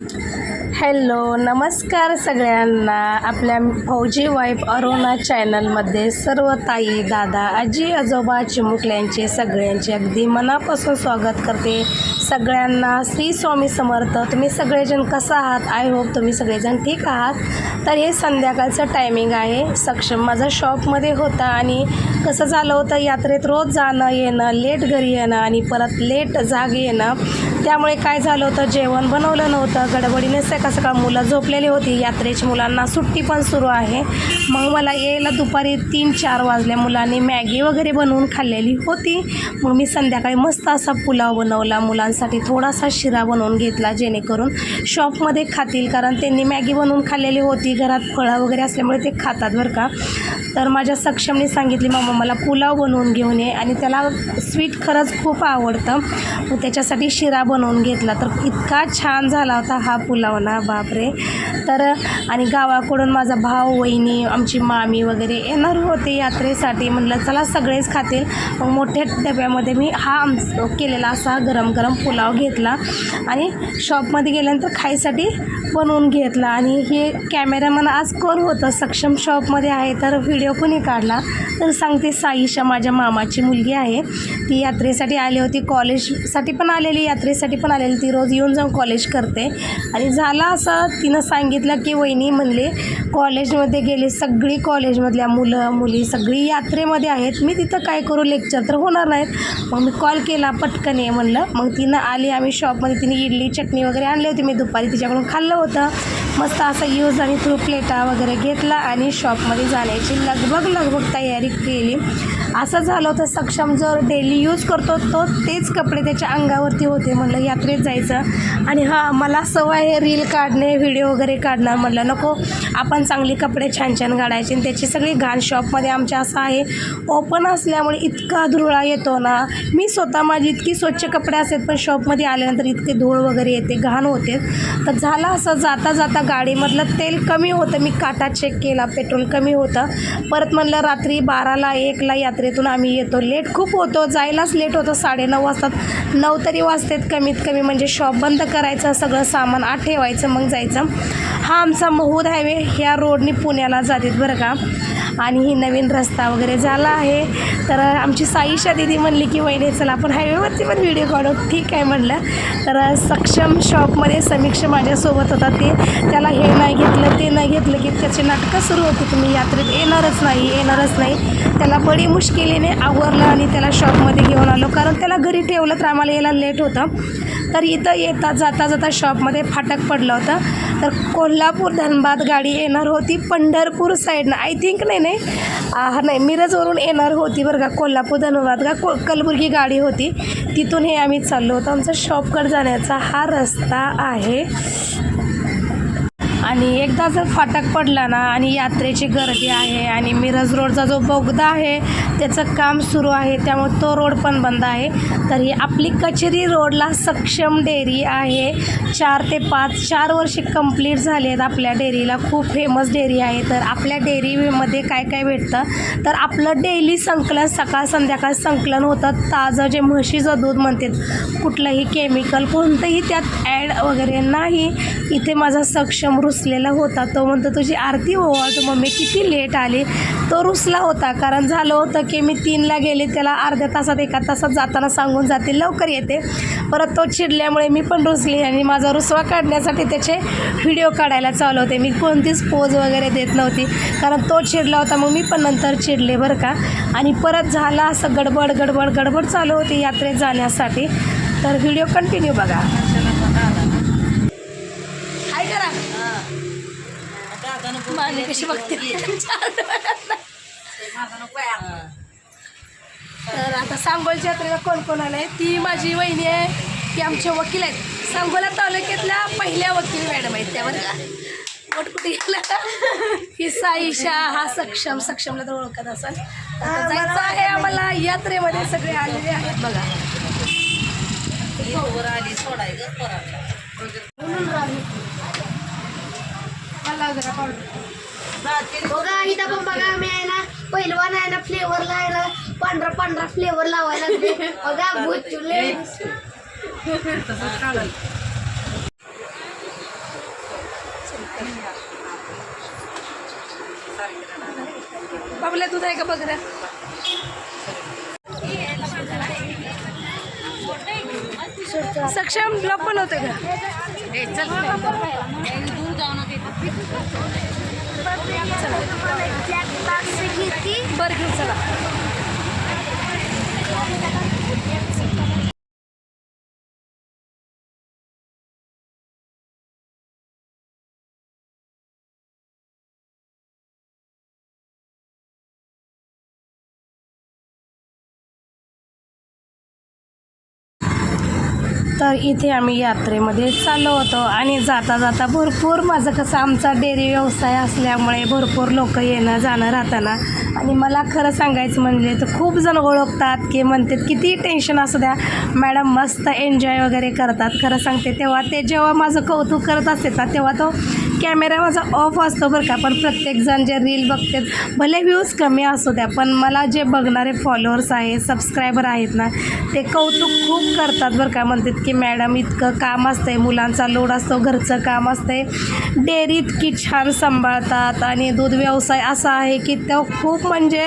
Hello नमस्कार सगळ्यांना. आपल्या फौजी वाईफ अरुणा चॅनलमध्ये सर्व ताई दादा आजी आजोबा चिमुकल्यांचे सगळ्यांचे अगदी मनापासून स्वागत करते. सगळ्यांना श्री स्वामी समर्थ. तुम्ही सगळेजण कसं आहात? आय होप तुम्ही सगळेजण ठीक आहात. तर हे संध्याकाळचं टायमिंग आहे. सक्षम माझा शॉपमध्ये होता आणि कसं झालं होतं? यात्रेत रोज जाणं येणं लेट घरी येणं आणि परत लेट जाग येणं. त्यामुळे काय झालं होतं? जेवण बनवलं नव्हतं. गडबडीने सकाळ सकाळ मुलं झोपलेली होती. यात्रेची मुलांना सुट्टी पण सुरू आहे. मग मला यायला दुपारी तीन चार वाजल्या मुलांनी मॅगी वगैरे बनवून खाल्लेली होती. मग मी संध्याकाळी मस्त असा पुलाव बनवला. मुलांसाठी थोडासा शिरा बनवून घेतला जेणेकरून शॉपमध्ये खातील. कारण त्यांनी मॅगी बनवून खाल्लेली होती. घरात फळं वगैरे असल्यामुळे ते खातात बरं का. तर माझ्या सक्षमने सांगितली मामा मला पुलाव बनवून घेऊन ये. आणि त्याला स्वीट खरंच खूप आवडतं. त्याच्यासाठी शिरा बनवून घेतला. तर इतका छान झाला होता हा पुलाव ना बापरे. तर आणि गावाकडून माझा भाऊ वहिनी आमची मामी वगैरे येणार होते यात्रेसाठी. म्हटलं चला सगळेच खातील. मग मोठ्या डब्यामध्ये मी हा आम केलेला असा गरम गरम पुलाव घेतला आणि शॉपमध्ये गेल्यानंतर खायसाठी बनवून घेतला. आणि हे कॅमेरामन आज कोण होतं? सक्षम शॉपमध्ये आहे तर व्हिडिओ कोणी काढला? तर सांगते साईशा माझ्या मामाची मुलगी आहे. ती यात्रेसाठी आली होती. कॉलेजसाठी पण आलेली यात्रेसाठी पण आलेली. ती रोज येऊन जाऊन कॉलेज करते. आणि झालं असं तिनं सांगितलं की वहिनी म्हणले कॉलेजमध्ये गेले सगळी कॉलेजमधल्या मुलं मुली सगळी यात्रेमध्ये आहेत. मी तिथं काय करू? लेक्चर तर होणार नाहीत. मग मी कॉल केला पटकन ये म्हणलं. मग तिनं आली आम्ही शॉपमध्ये तिने इडली चटणी वगैरे आणली होती. मी दुपारी तिच्याकडून खाल्लं होतं. मस्त असं यूज आणि थ्रू प्लेटा वगैरे घेतला आणि शॉपमध्ये जाण्याची लगभग लगभग तयारी केली. असं झालं होतं सक्षम जर डेली यूज करतो तो तेच कपडे त्याच्या अंगावरती होते. म्हणलं यात्रेत जायचं. आणि हां मला सवय आहे रील काढणे व्हिडिओ वगैरे काढणार म्हटलं नको आपण चांगली कपडे छान छान काढायचे. आणि त्याची सगळी घाण शॉपमध्ये आमच्या असं आहे. ओपन असल्यामुळे इतका धुळा येतो ना. मी स्वतः माझी इतकी स्वच्छ कपडे असतात पण शॉपमध्ये आल्यानंतर इतके धूळ वगैरे येते घाण होते. तर झालं असं जाता जाता गाडीमधलं तेल कमी होतं. मी काटा चेक केला पेट्रोल कमी होतं. परत म्हणलं रात्री बाराला एकला यात्रेतून आम्ही येतो. लेट खूप होतो. जायलाच लेट होतं. साडेनऊ वाजतात. नऊ तरी वाजतात कमीत कमी. म्हणजे शॉप बंद करायचं सगळं सामान आठ ठेवायचं मग जायचं. हा आमचा महूद हायवे ह्या रोडनी पुण्याला जातात बरं का. आणि ही नवीन रस्ता वगैरे झाला आहे. तर आमची साईशा दिदी म्हणली की वहिनी चला आपण हायवेवरती पण व्हिडिओ काढू. ठीक आहे म्हणलं. तर सक्षम शॉपमध्ये समीक्षा माझ्यासोबत होता ते. त्याला हे नाही घेतलं ते नाही घेतलं की त्याची नाटकं सुरू होती. तुम्ही यात्रेत येणारच नाही येणारच नाही. त्याला बडी मुश्किलीने आवरलं आणि त्याला शॉपमध्ये घेऊन आलो. कारण त्याला घरी ठेवलं तर आम्हाला यायला लेट होतं. तर इथं येता जाता जाता शॉपमध्ये फाटक पडलं होतं. तर कोल्हापूर धनबाद गाडी येणार होती पंढरपूर साईडनं आय थिंक नाही नाही. हा नाही मिरजवरून येणार होती बरं का. कोल्हापूर धनबाद का? को कलबुर्गी गाडी होती. तिथून हे आम्ही चाललो होतो. आमचा शॉपकडे जाण्याचा हा रस्ता आहे. आणि एकदा जर फाटक पडला ना आणि यात्रेची गर्दी आहे आणि मिरज रोडचा जो बोगदा आहे त्याचं काम सुरू आहे त्यामुळे तो रोड पण बंद आहे. तर ही आपली कचेरी रोडला सक्षम डेअरी आहे. चार ते पाच चार वर्षे कंप्लीट झाले आहेत आपल्या डेअरीला. खूप फेमस डेअरी आहे. तर आपल्या डेअरीमध्ये काय काय भेटतं? तर आपलं डेली संकलन सकाळ संध्याकाळ संकलन होतं. ताजं जे म्हशीचं दूध म्हणतात कुठलंही केमिकल कोणतंही त्यात ॲड वगैरे नाही. इथे माझा सक्षम रुस रुसलेला होता तो म्हणतो तुझी आरती होवा तर मम्मी किती लेट आली. तो रुसला होता कारण झालं होतं की मी तीनला गेले त्याला अर्ध्या तासात एका तासात जाताना सांगून जाते लवकर येते. परत तो चिडल्यामुळे मी पण रुसली आणि माझा रुसवा काढण्यासाठी त्याचे व्हिडिओ काढायला चालू होते. मी कोणतीच पोज वगैरे देत नव्हती कारण तो चिडला होता मग मी पण नंतर चिडले बरं का. आणि परत झाला असं गडबड गडबड गडबड चालू होती यात्रेत जाण्यासाठी. तर व्हिडिओ कंटिन्यू बघा. माने कशी बघते? तर आता सांगोलच्या यात्रेला कोण कोण आलंय? ती माझी वहिनी आहे. ती आमचे वकील आहेत. सांगोला तालुक्यातल्या पहिल्या वकील मॅडम आहेत त्यावर कुठे गेला? ही साईशा हा सक्षम. सक्षमला तर ओळखत असाल. जायचं आहे आम्हाला यात्रेमध्ये सगळे आलेले आहेत बघा. म्हणून राहिली. लाव जरा पावडर बघा इथं पण आहे ना पहिलवान आहे ना फ्लेवर आहे पांढरा पांढरा फ्लेवर लावायला बघा भूत चुले. तसंच बाबला तुझा आहे का? बघ सक्षम ब्लॉक पण होते का? चल. बरं घेऊ चला. तर इथे आम्ही यात्रेमध्ये चाललो होतो आणि जाता जाता भरपूर माझं कसं आमचा डेअरी व्यवसाय असल्यामुळे भरपूर लोक येणं जाणं राहताना. आणि मला खरं सांगायचं म्हणजे तर खूप जण ओळखतात की म्हणतात किती टेन्शन असू द्या मॅडम मस्त एन्जॉय वगैरे करतात. खरं सांगते तेव्हा ते जेव्हा माझं कौतुक करत असतात तेव्हा तो कॅमेरा माझा ऑफ असतो बरं का. पण प्रत्येकजण जे रील बघतात भले व्ह्यूज कमी असू द्या पण मला जे बघणारे फॉलोअर्स आहेत सबस्क्रायबर आहेत ना ते कौतुक खूप करतात बरं का. म्हणतात की मॅडम इतकं काम असतंय मुलांचा लोड असतो घरचं काम असतंय. डेअरी इतकी छान सांभाळतात आणि दूध व्यवसाय असा आहे की तो खूप म्हणजे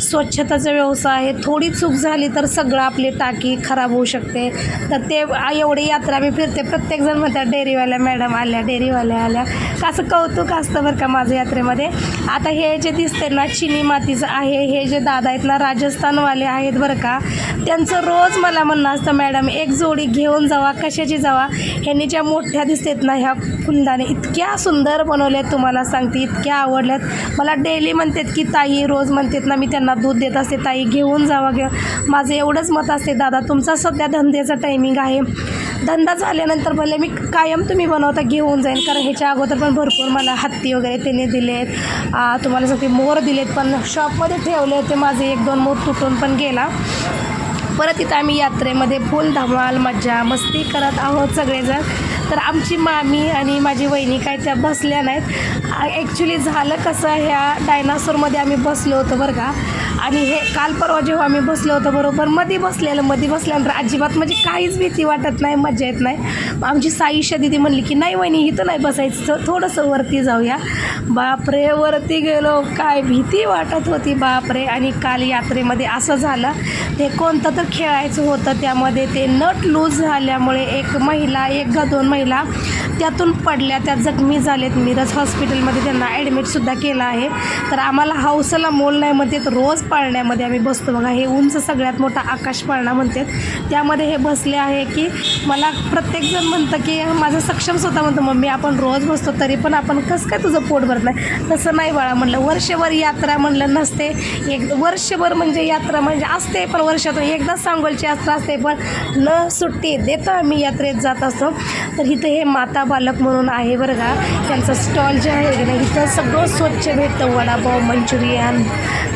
स्वच्छताचा व्यवसाय आहे. थोडी चूक झाली तर सगळं आपली टाकी खराब होऊ शकते. तर ते एवढी यात्रा मी फिरते. प्रत्येकजण म्हणतात डेअरीवाल्या मॅडम आल्या डेअरीवाल्या आल्या. असं कौतुक असतं बरं का माझं यात्रेमध्ये? आता हे जे दिसते ना चिनी मातीचं आहे हे जे दादा आहेत ना राजस्थानवाले आहेत बरं का त्यांचं रोज मला म्हणणं असतं मॅडम एक जोडी घेऊन जावा कशाची जावा? ह्यांनी ज्या मोठ्या दिसतात ना ह्या फुलदाणे इतक्या सुंदर बनवल्यात तुम्हाला सांगते इतक्या आवडल्यात. मला डेली म्हणतात की ताई रोज म्हणतात ना मी त्यांना दूध देत असते ताई घेऊन जावा घेऊन माझं एवढंच मत असते दादा तुमचा सध्या धंद्याचा टायमिंग आहे. धंदा झाल्यानंतर भले मी कायम तुम्ही बनवता घेऊन जाईन. कारण ह्याच्या अगोदर पण भरपूर मला हत्ती वगैरे त्यांनी दिलेत. तुम्हाला सांगते मोर दिलेत पण शॉपमध्ये ठेवले होते माझे एक दोन मोर तुटून पण गेला. परत इथं आम्ही यात्रेमध्ये फुल धमाल मज्जा मस्ती करत आहोत सगळेजण. तर आमची मामी आणि माझी वहिनी काय त्या बसल्या नाहीत. ॲक्च्युली झालं कसं ह्या डायनासोरमध्ये आम्ही बसलो होतो बरं का. आणि हे काल परवा जेव्हा आम्ही बसलो होतो बरोबर मध्ये बसलेलं मध्ये बसल्यानंतर अजिबात म्हणजे काहीच भीती वाटत नाही मजा येत नाही. आमची साईशा दिदी म्हणली की नाही वहिनी इथं नाही बसायचं थोडंसं वरती जाऊया. बापरे वरती गेलो काय भीती वाटत होती बापरे. आणि काल यात्रेमध्ये असं झालं ते कोणतं तर खेळायचं होतं त्यामध्ये ते नट लूज झाल्यामुळे एक महिला एक का दोन महिला त्यातून पडल्या त्या जखमी झालेत. मिरज हॉस्पिटलमध्ये त्यांना ॲडमिटसुद्धा केलं आहे. तर आम्हाला हौसाला मोल नाही म्हणते रोज पाळण्यामध्ये आम्ही बसतो. बघा हे उंच सगळ्यात मोठा आकाश पाळणा म्हणतात. त्यामध्ये हे बसले आहे की मला प्रत्येकजण म्हणतं की माझं सक्षम स्वतः म्हणतो मम्मी आपण रोज बसतो तरी पण आपण कसं काय तुझं पोट भरत नाही? तसं नाही बाळा म्हणलं. वर्षभर यात्रा म्हणलं नसते. एक वर्षभर म्हणजे यात्रा म्हणजे असते पण वर्षातून एकदा सांगोलची यात्रा असते पण न सुट्टी देतो आम्ही यात्रेत जात असतो. तर इथं हे माता बालक म्हणून आहे बरं का. त्यांचं स्टॉल जे आहे ना इथं सगळं स्वच्छ भेटतं. वडापाव मंचुरियन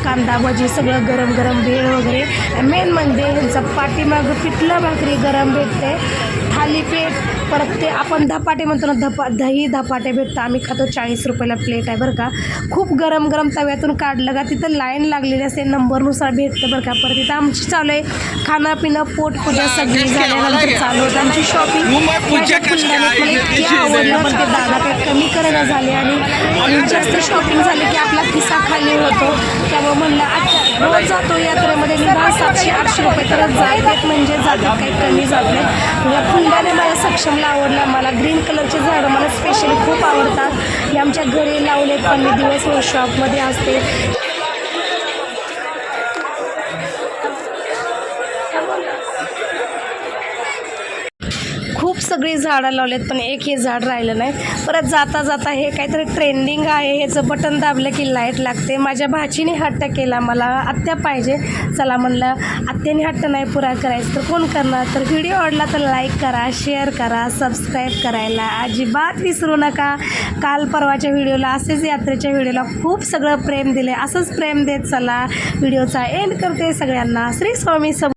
कांदा भजी सगळं गरम गरम भेळ वगैरे मेन म्हणजे ह्यांचा पाठीमागं पिठलं भाकरी गरम भेटते. थालीपीठ परत ते आपण धपाटे म्हणतो ना धपा दही धपाटे भेटतं. आम्ही खातो चाळीस रुपयाला प्लेट आहे बरं का. खूप गरम गरम तव्यातून काढलं का तिथं लाईन लागलेली असते नंबरनुसार भेटतं बरं का. परत तिथं आमची चालू आहे. खाणं पिणं पोटपूजा सगळी झाल्यानंतर चालू होतं. आमची शॉपिंग इतकी आवडलं पण ते दादा कमी करणं झाले आणि जास्त शॉपिंग झाली की आपला खिसा खाली होतो. त्यामुळे म्हणलं अच्छा रोज जातो यात्रेमध्ये. निदान सातशे आठशे रुपये तर जातात म्हणजे जातात काही कमी जात नाही या फुलल्याने मला सक्षमला आवडला मला ग्रीन कलरचे झाडं मला स्पेशली खूप आवडतात. हे आमच्या घरी लावलेत पण मी दिवस वर्कशॉपमध्ये असते. सगळी झाडं लावलेत पण एक हे झाड राहिलं नाही. परत जाता जाता हे काहीतरी ट्रेंडिंग आहे ह्याचं बटन दाबलं की लाइट लागते. माझ्या भाचीने हट्ट केला मला आत्या पाहिजे. चला म्हणलं आत्याने हट्ट नाही पुरा करायचं तर कोण करणार? तर व्हिडिओ आवडला तर लाईक करा शेअर करा सबस्क्राईब करायला अजिबात विसरू नका. काल परवाच्या व्हिडिओला असेच यात्रेच्या व्हिडिओला खूप सगळं प्रेम दिले असंच प्रेम देत चला. व्हिडिओचा एंड करते सगळ्यांना. श्री स्वामी सम